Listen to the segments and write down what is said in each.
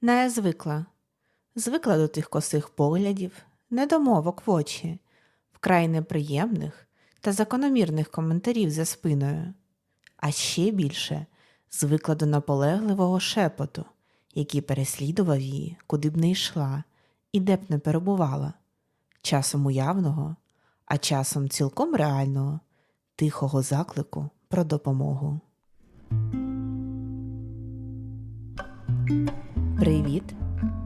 Ная звикла, звикла до тих косих поглядів, недомовок в очі, вкрай неприємних та закономірних коментарів за спиною, а ще більше звикла до наполегливого шепоту, який переслідував її, куди б не йшла, і де б не перебувала, часом уявного, а часом цілком реального, тихого заклику про допомогу. Привіт!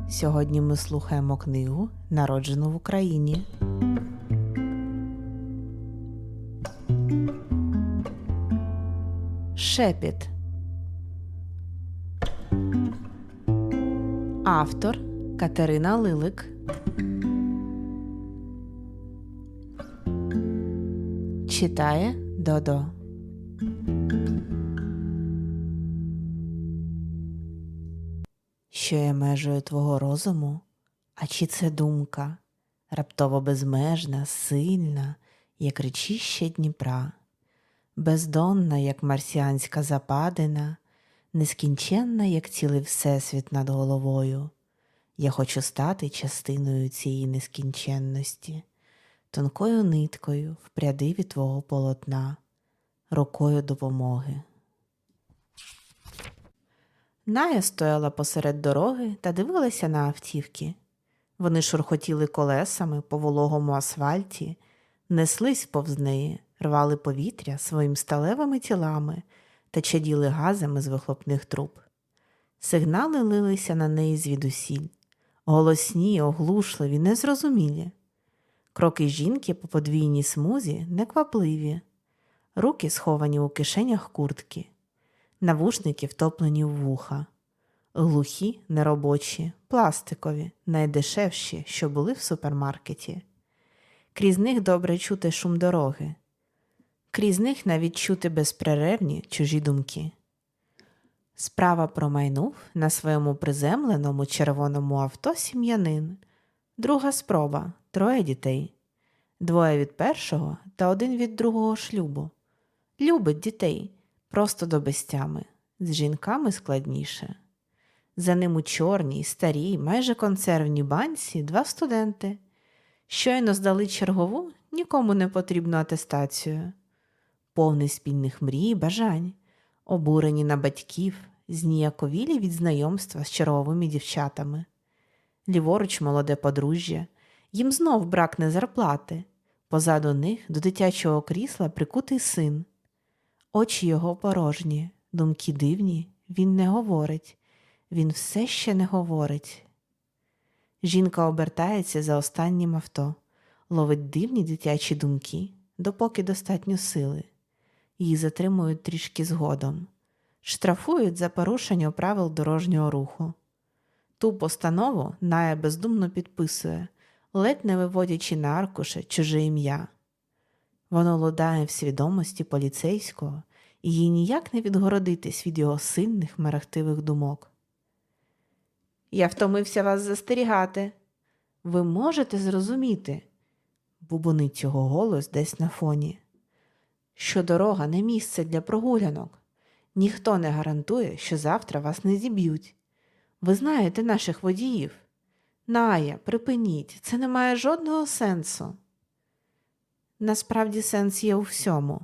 Сьогодні ми слухаємо книгу Народжену в Україні. Шепіт. Автор Катерина Лилик. Читає Додо. Що є межею твого розуму? А чи це думка, раптово безмежна, сильна, як речище Дніпра, бездонна, як марсіанська западина, нескінченна, як цілий всесвіт над головою. Я хочу стати частиною цієї нескінченності, тонкою ниткою в прядиві твого полотна, рукою допомоги. Ная стояла посеред дороги та дивилася на автівки. Вони шурхотіли колесами по вологому асфальті, неслись повз неї, рвали повітря своїм сталевими тілами та чаділи газами з вихлопних труб. Сигнали лилися на неї звідусіль, голосні, оглушливі, незрозумілі. Кроки жінки по подвійній смузі неквапливі, руки сховані у кишенях куртки навушники втоплені в вуха, глухі, неробочі, пластикові, найдешевші, що були в супермаркеті. Крізь них добре чути шум дороги, крізь них навіть чути безперервні чужі думки. Справа промайнув на своєму приземленому червоному авто сім'янин, друга спроба, троє дітей, двоє від першого та один від другого шлюбу. Любить дітей просто до безтями, з жінками складніше. За ним у чорній, старій, майже консервній банці два студенти. Щойно здали чергову нікому не потрібну атестацію, повний спільних мрій, бажань, обурені на батьків, зніяковілі від знайомства з черговими дівчатами. Ліворуч молоде подружжя, їм знов бракне зарплати. Позаду них до дитячого крісла прикутий син. Очі його порожні, думки дивні, він не говорить, він все ще не говорить. Жінка обертається за останнім авто, ловить дивні дитячі думки, допоки достатньо сили. Її затримують трішки згодом, штрафують за порушення правил дорожнього руху. Ту постанову Ная бездумно підписує, ледь не виводячи на аркуше чуже ім'я. Воно лудає в свідомості поліцейського, і їй ніяк не відгородитись від його сильних мерехтивих думок. Я втомився вас застерігати. Ви можете зрозуміти, бубонить його голос десь на фоні, що дорога не місце для прогулянок. Ніхто не гарантує, що завтра вас не зіб'ють. Ви знаєте наших водіїв. Ная, припиніть, це не має жодного сенсу. Насправді сенс є у всьому,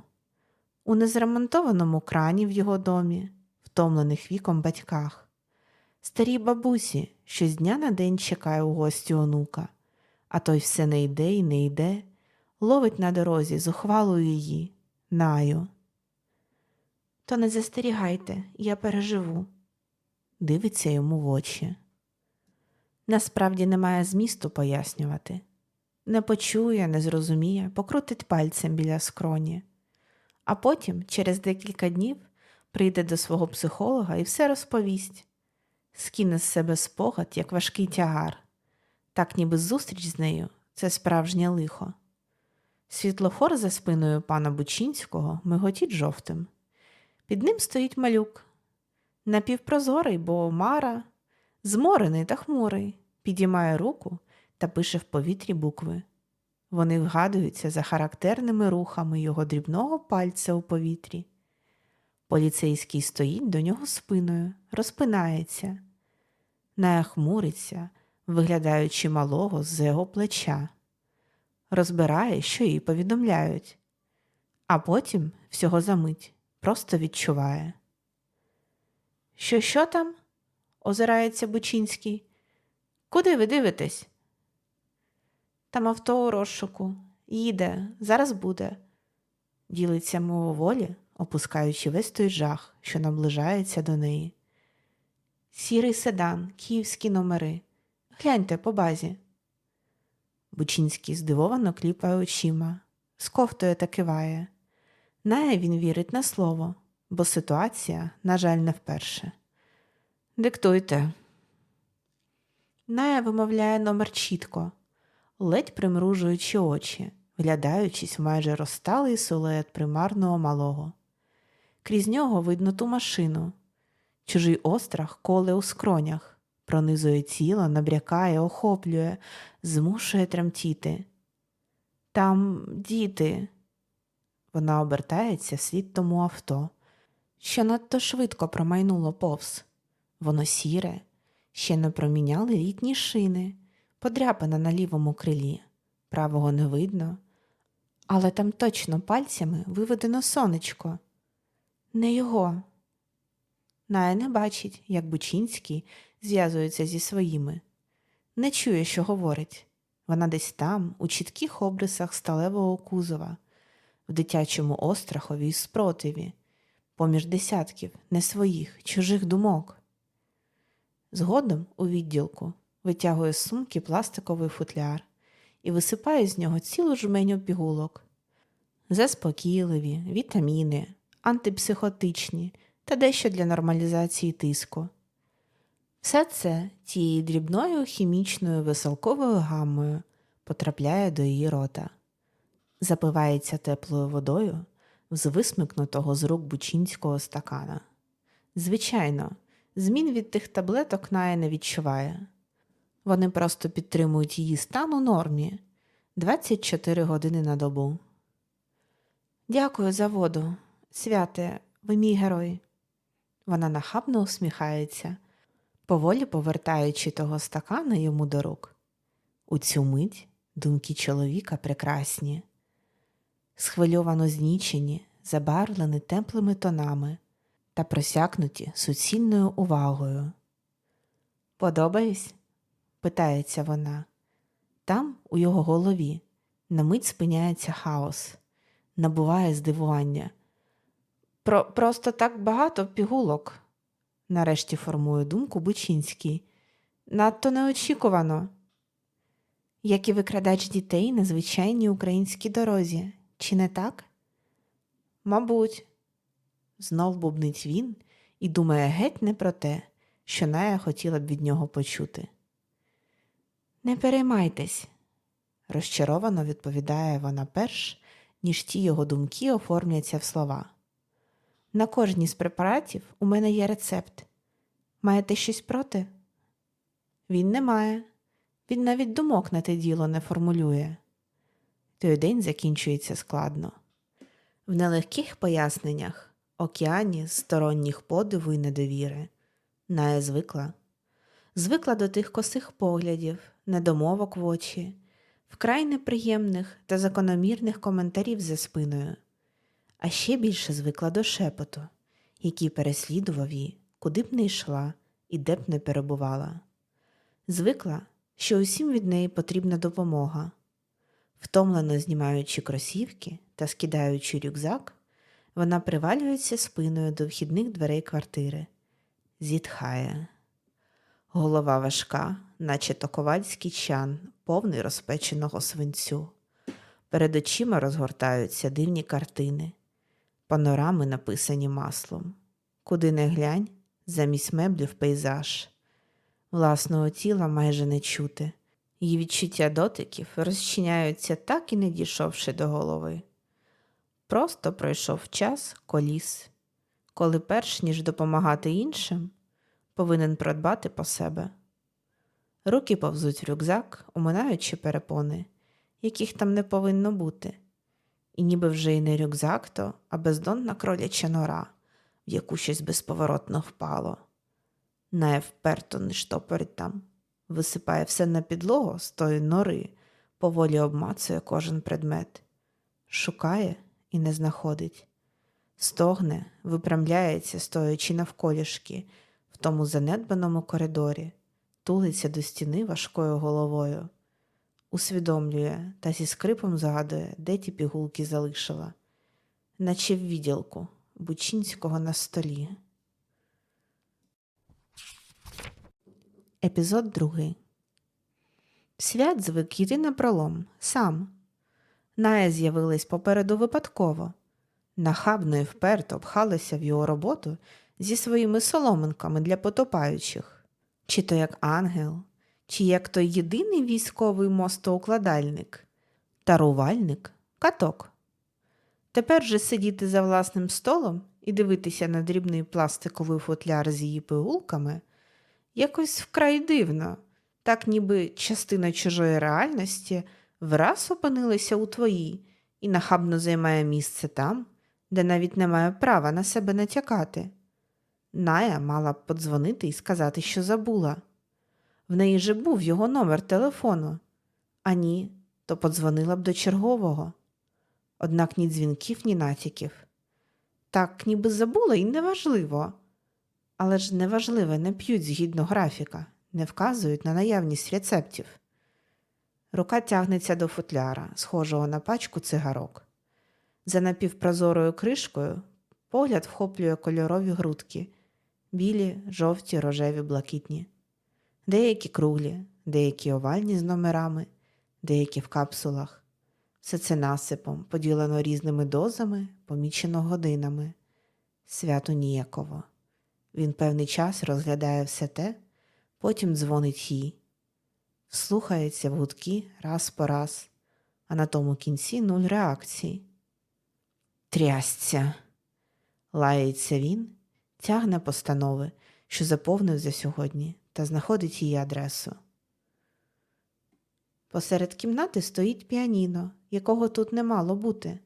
у незремонтованому крані в його домі, втомлених віком батьках, старій бабусі, що з дня на день чекає у гості онука, а той все не йде і не йде, ловить на дорозі зухвалу її, наю. То не застерігайте, я переживу, дивиться йому в очі. Насправді немає змісту пояснювати не почує, не зрозуміє, покрутить пальцем біля скроні, а потім, через декілька днів, прийде до свого психолога і все розповість, скине з себе спогад, як важкий тягар, так ніби зустріч з нею це справжнє лихо. Світлофор за спиною пана Бучинського миготіть жовтим. Під ним стоїть малюк, напівпрозорий, бо Мара, зморений та хмурий, підіймає руку та пише в повітрі букви. Вони вгадуються за характерними рухами його дрібного пальця у повітрі. Поліцейський стоїть до нього спиною, розпинається. Ная хмуриться, виглядаючи малого з його плеча, розбирає, що їй повідомляють, а потім всього за мить просто відчуває. Що, що там? озирається Бучинський. Куди ви дивитесь? Там авто у розшуку. Їде, зараз буде. Ділиться мововолі, опускаючи весь той жах, що наближається до неї. Сірий седан, київські номери. Гляньте по базі. Бучинський здивовано кліпає очима, сковтує та киває. Ная він вірить на слово, бо ситуація, на жаль, не вперше. Диктуйте. Ная вимовляє номер чітко, ледь примружуючи очі, вглядаючись в майже розталий силует примарного малого. Крізь нього видно ту машину. Чужий острах коле у скронях, пронизує тіло, набрякає, охоплює, змушує тремтіти. Там діти. Вона обертається вслід тому авто, що надто швидко промайнуло повз. Воно сіре, ще не проміняли літні шини, подряпана на лівому крилі. Правого не видно, але там точно пальцями виведено сонечко. Не його. Ная не бачить, як Бучинський зв'язується зі своїми. Не чує, що говорить. Вона десь там, у чітких обрисах сталевого кузова, в дитячому острахові й спротиві, поміж десятків не своїх, чужих думок. Згодом у відділку витягує з сумки пластиковий футляр і висипає з нього цілу жменю пігулок. Заспокійливі, вітаміни, антипсихотичні та дещо для нормалізації тиску. Все це тією дрібною хімічною веселковою гаммою потрапляє до її рота, запивається теплою водою з висмикнутого з рук бучинського стакана. Звичайно, змін від тих таблеток Ная не відчуває. Вони просто підтримують її стан у нормі 24 години на добу. Дякую за воду, святе, ви мій герой. Вона нахабно усміхається, поволі повертаючи того стакана йому до рук. У цю мить думки чоловіка прекрасні, схвильовано знічені, забарвлені теплими тонами та просякнуті суцільною увагою. Подобаюсь? Питається вона. Там, у його голові, на мить спиняється хаос, набуває здивування. Про, Просто так багато пігулок, нарешті формує думку Бучинський. Надто неочікувано. Як і викрадач дітей на звичайній українській дорозі, чи не так? Мабуть, знов бубнить він і думає геть не про те, що Ная хотіла б від нього почути. Не переймайтесь, розчаровано відповідає вона перш, ніж ті його думки оформляться в слова. На кожній з препаратів у мене є рецепт. Маєте щось проти? Він не має. Він навіть думок на те діло не формулює. Той день закінчується складно. В нелегких поясненнях, океані сторонніх подиву і недовіри, Ная звикла. Звикла до тих косих поглядів, недомовок в очі, вкрай неприємних та закономірних коментарів за спиною а ще більше звикла до шепоту, який переслідував її, куди б не йшла і де б не перебувала. Звикла, що усім від неї потрібна допомога. Втомлено знімаючи кросівки та скидаючи рюкзак, вона привалюється спиною до вхідних дверей квартири, зітхає. Голова важка, наче токовальський чан, повний розпеченого свинцю. Перед очима розгортаються дивні картини, панорами написані маслом. Куди не глянь, замість меблів пейзаж. Власного тіла майже не чути, її відчуття дотиків розчиняються, так і не дійшовши до голови. Просто пройшов час коліс, коли, перш ніж допомагати іншим, повинен продбати по себе. Руки повзуть в рюкзак, оминаючи перепони, яких там не повинно бути і ніби вже й не рюкзак то, а бездонна кроляча нора, в яку щось безповоротно впало. Ная вперто не штопорить там, висипає все на підлогу з тої нори, поволі обмацує кожен предмет, шукає і не знаходить, стогне, випрямляється, стоячи навколішки в тому занедбаному коридорі, тулиться до стіни важкою головою, усвідомлює та зі скрипом згадує, де ті пігулки залишила, наче в відділку Бучинського на столі. Епізод другий. Свят звик йти на пролом сам. Ная з'явилась попереду випадково. Нахабно і вперто пхалася в його роботу зі своїми соломинками для потопаючих, чи то як ангел, чи як той єдиний військовий мостоукладальник, тарувальник, каток. Тепер же сидіти за власним столом і дивитися на дрібний пластиковий футляр з її пигулками якось вкрай дивно, так ніби частина чужої реальності враз опинилася у твоїй і нахабно займає місце там, де навіть не має права на себе натякати. Ная мала б подзвонити і сказати, що забула. В неї же був його номер телефону. А ні, то подзвонила б до чергового. Однак ні дзвінків, ні натяків. Так, ніби забула і неважливо. Але ж неважливе не п'ють згідно графіка, не вказують на наявність рецептів. Рука тягнеться до футляра, схожого на пачку цигарок. За напівпрозорою кришкою погляд вхоплює кольорові грудки білі, жовті, рожеві, блакитні. Деякі круглі, деякі овальні з номерами, деякі в капсулах. Все це насипом, поділено різними дозами, помічено годинами. Свято ніяково. Він певний час розглядає все те, потім дзвонить їй. Вслухається в гудки раз по раз, а на тому кінці нуль реакції. Трясця. Лається він, тягне постанови, що заповнив за сьогодні, та знаходить її адресу. Посеред кімнати стоїть піаніно, якого тут не мало бути.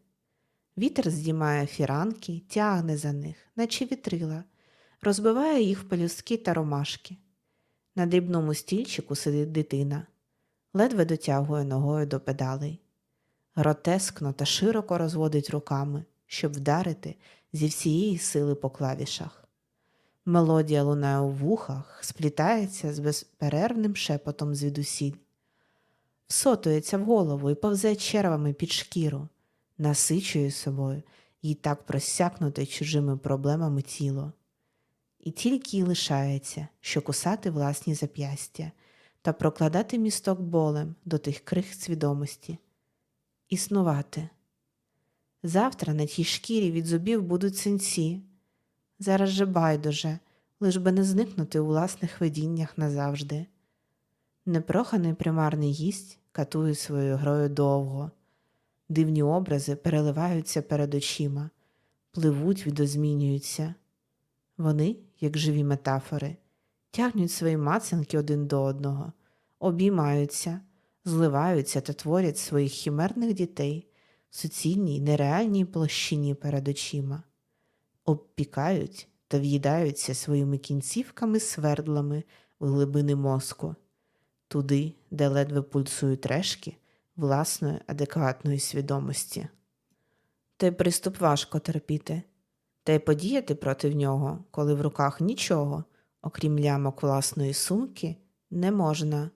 Вітер здіймає фіранки, тягне за них, наче вітрила, розбиває їх в пелюстки та ромашки. На дрібному стільчику сидить дитина, ледве дотягує ногою до педалей. Гротескно та широко розводить руками, щоб вдарити зі всієї сили по клавішах. Мелодія лунає у вухах, сплітається з безперервним шепотом звідусіль. Всотується в голову і повзе червами під шкіру, насичує собою їй так просякнуте чужими проблемами тіло. І тільки й лишається, що кусати власні зап'ястя та прокладати місток болем до тих крих свідомості, існувати. Завтра на тій шкірі від зубів будуть синці. Зараз же байдуже, лиш би не зникнути у власних видіннях назавжди. Непроханий примарний гість катує своєю грою довго, дивні образи переливаються перед очима, пливуть, відозмінюються. Вони, як живі метафори, тягнуть свої мацанки один до одного, обіймаються, зливаються та творять своїх хімерних дітей в суцільній нереальній площині перед очима, обпікають та в'їдаються своїми кінцівками свердлами в глибини мозку, туди, де ледве пульсують решки власної адекватної свідомості. Той приступ важко терпіти, та й подіяти проти нього, коли в руках нічого, окрім лямок власної сумки, не можна.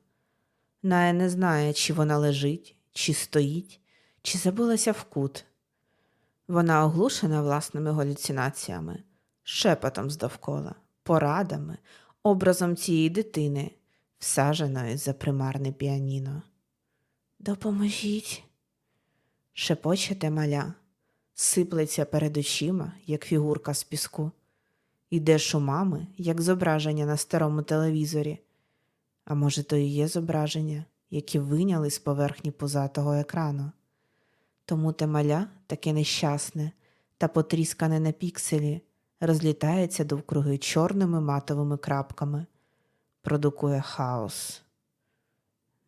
Ная не знає, чи вона лежить, чи стоїть, чи забилася в кут. Вона оглушена власними галюцинаціями, шепотом здовкола, порадами, образом цієї дитини, всаженої за примарне піаніно. Допоможіть, шепоче те маля, сиплеться перед очима, як фігурка з піску, іде шумами, як зображення на старому телевізорі. А може, то і є зображення, які виняли з поверхні позатого екрану. Тому те маля таке нещасне та потріскане на пікселі, розлітається довкруги чорними матовими крапками, продукує хаос.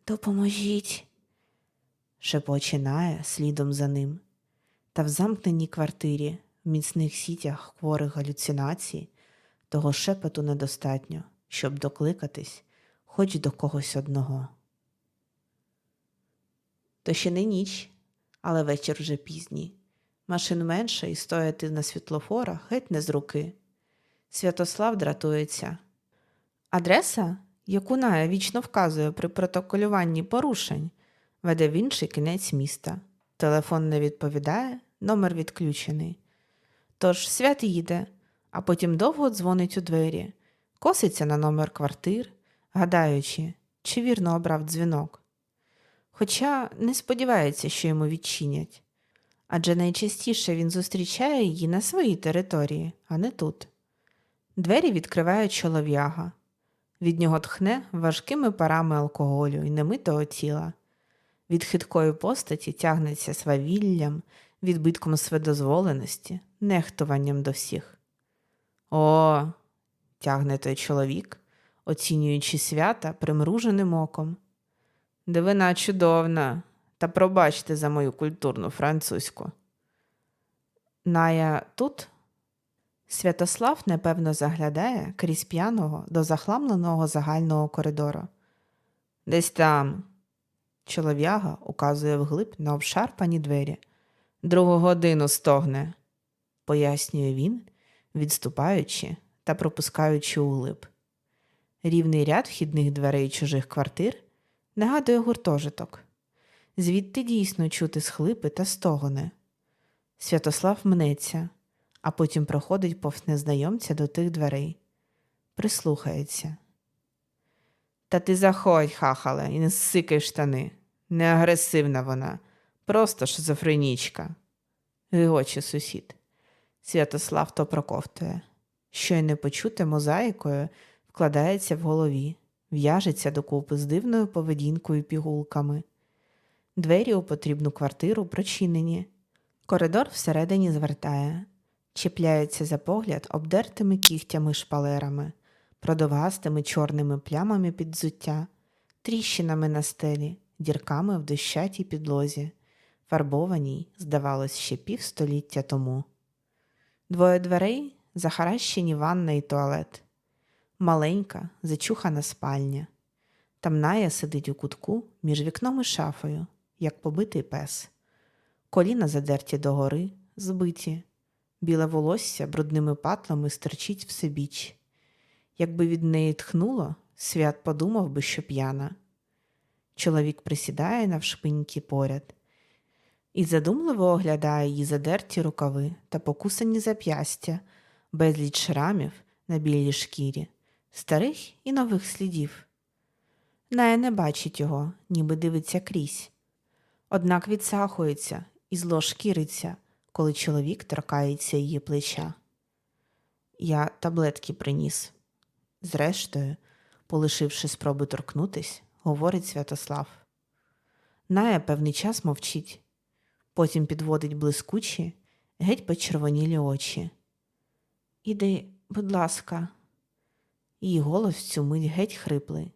Допоможіть, шепоче Ная слідом за ним. Та в замкненій квартирі, в міцних сітях хворих галюцинацій, того шепоту недостатньо, щоб докликатись хоч до когось одного. То ще не ніч, але вечір вже пізній. Машин менше і стояти на світлофорах геть не з руки. Святослав дратується. Адреса, яку Ная вічно вказує при протоколюванні порушень, веде в інший кінець міста. Телефон не відповідає, номер відключений. Тож свят їде, а потім довго дзвонить у двері, коситься на номер квартир, гадаючи, чи вірно обрав дзвінок. Хоча не сподівається, що йому відчинять. Адже найчастіше він зустрічає її на своїй території, а не тут. Двері відкриває чолов'яга. Від нього тхне важкими парами алкоголю і немитого тіла. Від хиткої постаті тягнеться свавіллям, відбитком сведозволеності, нехтуванням до всіх. О, тягне той чоловік, оцінюючи свята примруженим оком. Дивина чудовна, та пробачте за мою культурну французьку. Ная тут? Святослав непевно заглядає крізь п'яного до захламленого загального коридору. Десь там. Чолов'яга указує вглиб на обшарпані двері. Другу годину стогне, пояснює він, відступаючи та пропускаючи улип. Рівний ряд вхідних дверей чужих квартир нагадує гуртожиток. Звідти дійсно чути схлипи та стогони. Святослав мнеться, а потім проходить повз незнайомця до тих дверей. Прислухається. Та ти заходь, хахале, і не ссикай штани. Не агресивна вона, просто шизофренічка. Гигоче сусід. Святослав то проковтує. Що й не почуте мозаїкою вкладається в голові, в'яжеться докупи з дивною поведінкою пігулками. Двері у потрібну квартиру прочинені. Коридор всередині звертає, чіпляється за погляд обдертими кігтями шпалерами, продовгастими чорними плямами під взуття, тріщинами на стелі, дірками в дощатій підлозі, фарбованій, здавалось, ще півстоліття тому. Двоє дверей захаращені ванна і туалет, маленька, зачухана спальня. Там Ная сидить у кутку між вікном і шафою, як побитий пес. Коліна задерті догори, збиті, біле волосся брудними патлами стирчить всебіч. Якби від неї тхнуло, свят подумав би, що п'яна. Чоловік присідає навшпиньки поряд і задумливо оглядає її задерті рукави та покусані зап'ястя, безліч шрамів на білій шкірі, старих і нових слідів. Ная не бачить його, ніби дивиться крізь. Однак відсахується і зло шкіриться, коли чоловік торкається її плеча. Я таблетки приніс. Зрештою, полишивши спроби торкнутись, говорить Святослав. Ная певний час мовчить, потім підводить блискучі, геть почервонілі очі. Іди, будь ласка, її голос в цю мить геть хриплий.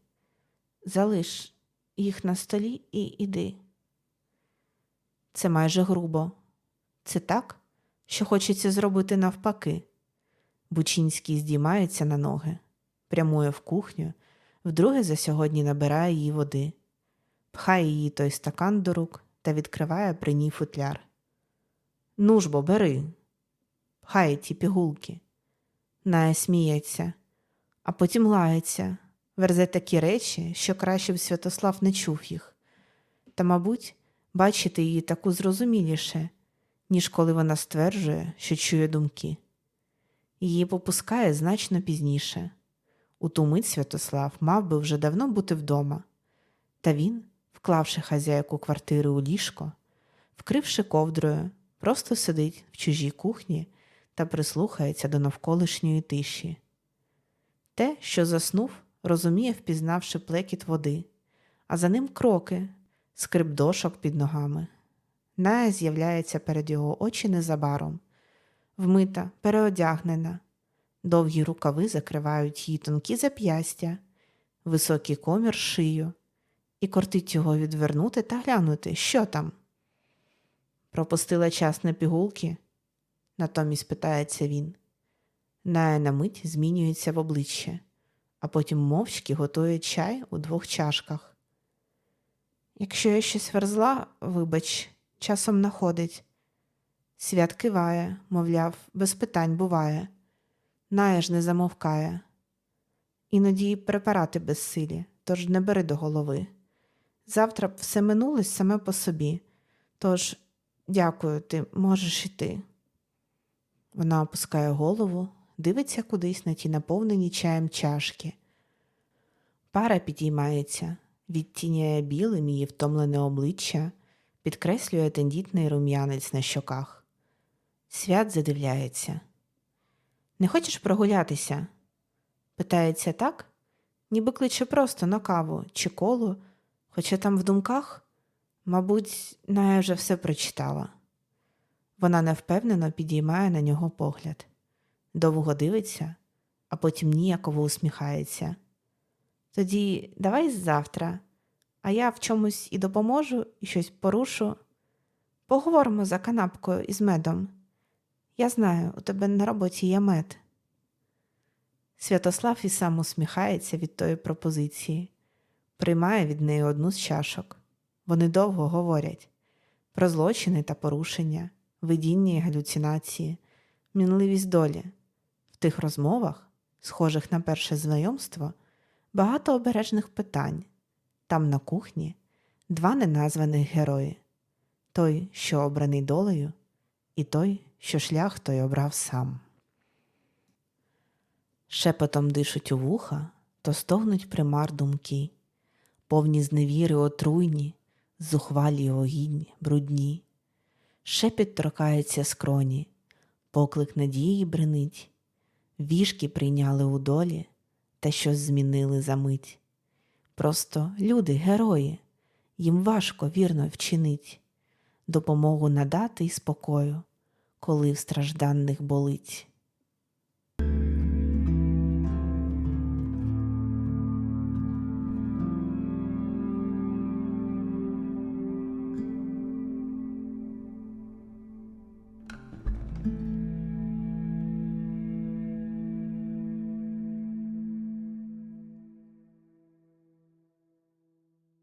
Залиш їх на столі і іди. Це майже грубо. Це так, що хочеться зробити навпаки. Бучинський здіймається на ноги, прямує в кухню, вдруге за сьогодні набирає її води, пхає її той стакан до рук та відкриває при ній футляр. Ну ж бо, бери, пхає ті пігулки. Ная сміється, а потім лається, верзе такі речі, що краще б Святослав не чув їх. Та, мабуть, бачити її таку зрозуміліше, ніж коли вона стверджує, що чує думки. Її попускає значно пізніше. У ту мить Святослав мав би вже давно бути вдома, та він, вклавши хазяйку квартири у ліжко, вкривши ковдрою, просто сидить в чужій кухні та прислухається до навколишньої тиші. Те, що заснув, розуміє, впізнавши плекіт води, а за ним кроки, скрип дошок під ногами. Ная з'являється перед його очі незабаром, вмита, переодягнена. Довгі рукави закривають її тонкі зап'ястя, високий комір шию, і кортить його відвернути та глянути, що там. Пропустила час на пігулки, натомість питається він. Ная на мить змінюється в обличчя, а потім мовчки готує чай у двох чашках. Якщо я щось верзла, вибач, часом находить. Свят киває, мовляв, без питань буває. Ная ж не замовкає. Іноді препарати безсилі, тож не бери до голови. Завтра б все минулось саме по собі. Тож, дякую, ти можеш іти. Вона опускає голову, дивиться кудись на ті наповнені чаєм чашки. Пара підіймається, відтіняє білим її втомлене обличчя, підкреслює тендітний рум'янець на щоках. Свят задивляється. Не хочеш прогулятися? Питається так, ніби кличе просто на каву чи колу, хоча там в думках, мабуть, вже все прочитала. Вона невпевнено підіймає на нього погляд, довго дивиться, а потім ніяково усміхається. Тоді давай завтра, а я в чомусь і допоможу, і щось порушу. Поговоримо за канапкою із медом. Я знаю, у тебе на роботі є мед. Святослав і сам усміхається від тої пропозиції, приймає від неї одну з чашок. Вони довго говорять про злочини та порушення, видіння і галюцинації, мінливість долі. Тих розмовах, схожих на перше знайомство, багато обережних питань. Там на кухні два неназваних герої той, що обраний долею, і той, що шлях той обрав сам. Шепотом дишуть у вуха, то стогнуть примар думки, повні зневіри отруйні, зухвалі огідні, брудні. Шепіт торкається скроні, поклик надії бренить, вішки прийняли у долі та щось змінили за мить. Просто люди, герої, їм важко вірно вчинить, допомогу надати й спокою, коли в стражданних болить.